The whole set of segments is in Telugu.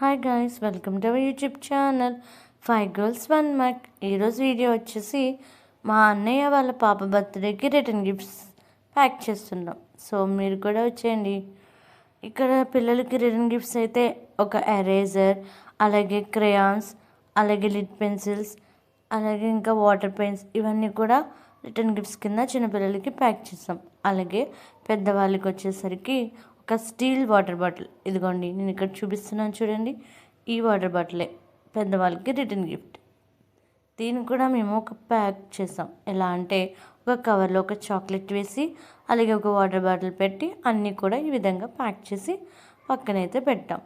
Hi guys welcome to our YouTube channel five girls one mac ఈరోజు వీడియో వచ్చేసి మా అన్నయ్య వాళ్ళ పాప బర్త్డేకి రిటర్న్ గిఫ్ట్స్ ప్యాక్ చేస్తున్నాం. సో మీరు కూడా వచ్చేయండి. ఇక్కడ పిల్లలకి రిటర్న్ గిఫ్ట్స్ అయితే ఒక ఎరేజర్ అలాగే క్రేయాన్స్ అలాగే లిడ్ పెన్సిల్స్ అలాగే ఇంకా వాటర్ పెన్స్ ఇవన్నీ కూడా రిటర్న్ గిఫ్ట్స్ కింద చిన్నపిల్లలకి ప్యాక్ చేస్తాం. అలాగే పెద్దవాళ్ళకి వచ్చేసరికి ఒక స్టీల్ వాటర్ బాటిల్. ఇదిగోండి నేను ఇక్కడ చూపిస్తున్నాను చూడండి. ఈ వాటర్ బాటిలే. పెద్దవాళ్ళకి రిటర్న్ గిఫ్ట్. దీన్ని కూడా మేము ఒక ప్యాక్ చేసాం. ఎలా అంటే ఒక కవర్లో ఒక చాక్లెట్ వేసి అలాగే ఒక వాటర్ బాటిల్ పెట్టి అన్నీ కూడా ఈ విధంగా ప్యాక్ చేసి పక్కనైతే పెట్టాం.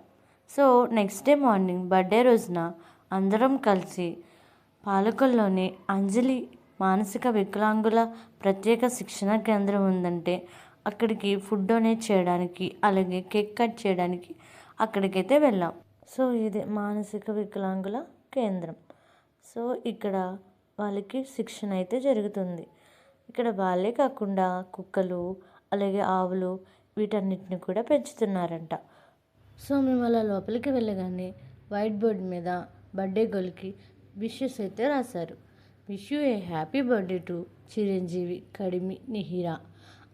So next day morning birthday రోజున అందరం కలిసి పాలకొల్లోని అంజలి మానసిక వికలాంగుల ప్రత్యేక శిక్షణ కేంద్రం ఉందంటే అక్కడికి ఫుడ్ డొనేట్ చేయడానికి అలాగే కేక్ కట్ చేయడానికి అక్కడికైతే వెళ్ళాం. సో ఇది మానసిక వికలాంగుల కేంద్రం. సో ఇక్కడ వాళ్ళకి శిక్షణ అయితే జరుగుతుంది. ఇక్కడ వాళ్ళే కాకుండా కుక్కలు అలాగే ఆవులు వీటన్నిటిని కూడా పెంచుతున్నారంట. సో మేము అలా లోపలికి వెళ్ళగానే వైట్ బోర్డ్ మీద బర్త్డే గోల్కి విషెస్ అయితే రాశారు. Wish you a happy birthday to Chiranjeevi Kadimi Nihira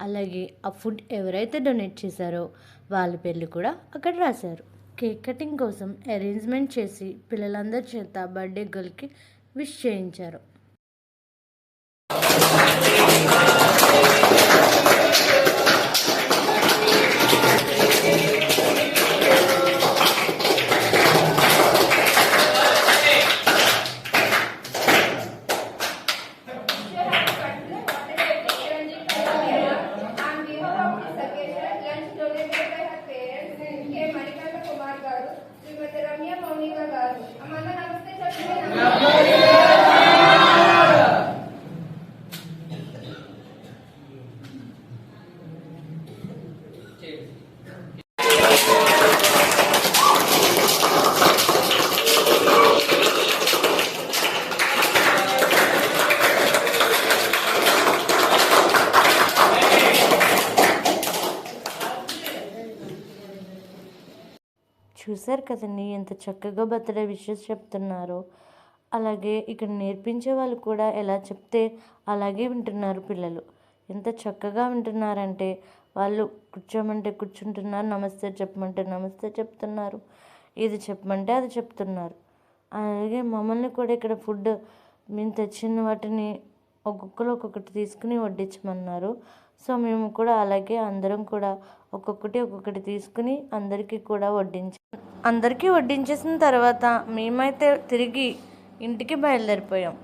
అలాగే ఆ ఫుడ్ ఎవరైతే డొనేట్ చేశారో వాళ్ళ పేర్లు కూడా అక్కడ రాశారు. కేక్ కటింగ్ కోసం అరేంజ్మెంట్ చేసి పిల్లలందరి చేత బర్త్డే గర్ల్కి విష్ చేయించారు. बेहतरमियाँ पौने का गाज अमानत చూశారు కదండి ఎంత చక్కగా బర్త్డే విషెస్ చెప్తున్నారో. అలాగే ఇక్కడ నేర్పించే వాళ్ళు కూడా ఎలా చెప్తే అలాగే వింటున్నారు పిల్లలు. ఎంత చక్కగా వింటున్నారంటే వాళ్ళు కూర్చోమంటే కూర్చుంటున్నారు నమస్తే చెప్పమంటే నమస్తే చెప్తున్నారు ఇది చెప్పమంటే అది చెప్తున్నారు. అలాగే మమ్మల్ని కూడా ఇక్కడ ఫుడ్ మేము తెచ్చిన వాటిని ఒక్కొక్కరు ఒక్కొక్కటి తీసుకుని వడ్డించమన్నారు. సో మేము కూడా అలాగే అందరం కూడా ఒక్కొక్కటి ఒక్కొక్కటి తీసుకుని అందరికీ కూడా వడ్డించాం అందరికీ వడ్డించేసిన తర్వాత మేమైతే తిరిగి ఇంటికి బయలుదేరిపోయాం.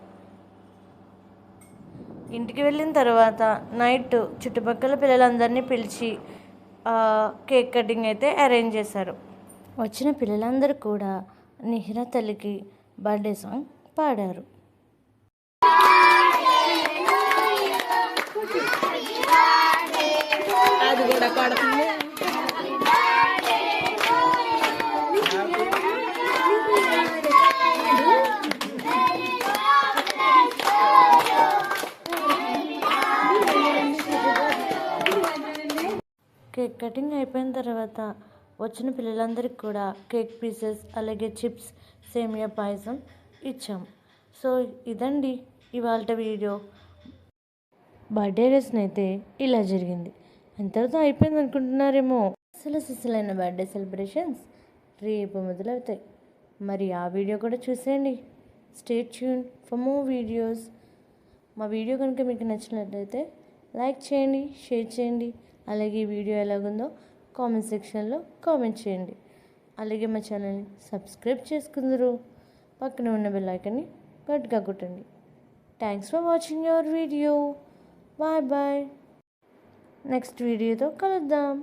ఇంటికి వెళ్ళిన తర్వాత నైట్ చుట్టుపక్కల పిల్లలందరినీ పిలిచి కేక్ కటింగ్ అయితే అరేంజ్ చేశారు. వచ్చిన పిల్లలందరూ కూడా నిహిరా తల్లికి బర్త్డే సాంగ్ పాడారు. అది కేక్ కటింగ్ అయిపోయిన తర్వాత వచ్చిన పిల్లలందరికీ కూడా కేక్ పీసెస్ అలాగే చిప్స్ సేమియా పాయసం ఇచ్చాం. సో ఇదండి ఇవాళ వీడియో. బర్త్డే రోజున అయితే ఇలా జరిగింది. ఎంతటితో అయిపోయింది అనుకుంటున్నారేమో. అసలు అసలైన బర్త్డే సెలబ్రేషన్స్ రేపు మొదలవుతాయి. మరి ఆ వీడియో కూడా చూసేయండి. Stay tuned for more videos మా వీడియో కనుక మీకు నచ్చినట్లయితే లైక్ చేయండి షేర్ చేయండి. అలాగే ఈ వీడియో ఎలాగుందో కామెంట్ సెక్షన్లో కామెంట్ చేయండి. అలాగే మా ఛానల్ని సబ్స్క్రైబ్ చేసుకుందరు. పక్కన ఉన్న బెల్ ఐకన్ని గట్టిగా కొట్టండి. Thanks for watching your video bye bye next వీడియోతో కలుద్దాం.